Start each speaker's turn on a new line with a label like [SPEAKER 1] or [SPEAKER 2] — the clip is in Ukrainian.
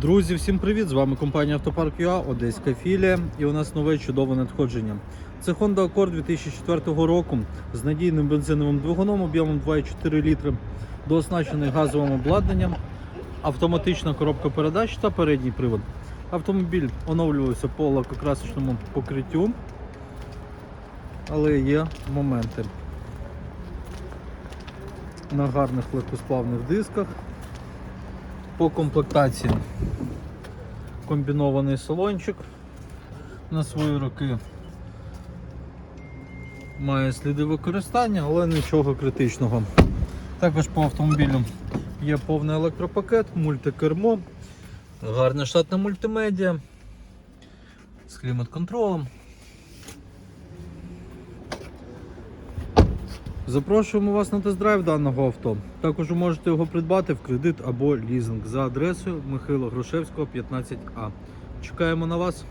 [SPEAKER 1] Друзі, всім привіт! З вами компанія Автопарк ЮА, Одеська філія, і у нас нове чудове надходження. Це Honda Accord 2004 року з надійним бензиновим двигуном об'ємом 2,4 літри, дооснащений газовим обладнанням, автоматична коробка передач та передній привод. Автомобіль оновлювався по лакокрасочному покриттю, але є моменти. На гарних легкосплавних дисках. По комплектації комбінований салончик на свої роки має сліди використання, але нічого критичного. Також по автомобілю є повний електропакет, мультикермо, гарна штатна мультимедіа з клімат-контролем. Запрошуємо вас на тест-драйв даного авто. Також ви можете його придбати в кредит або лізинг за адресою Михайло Грушевського, 15А. Чекаємо на вас.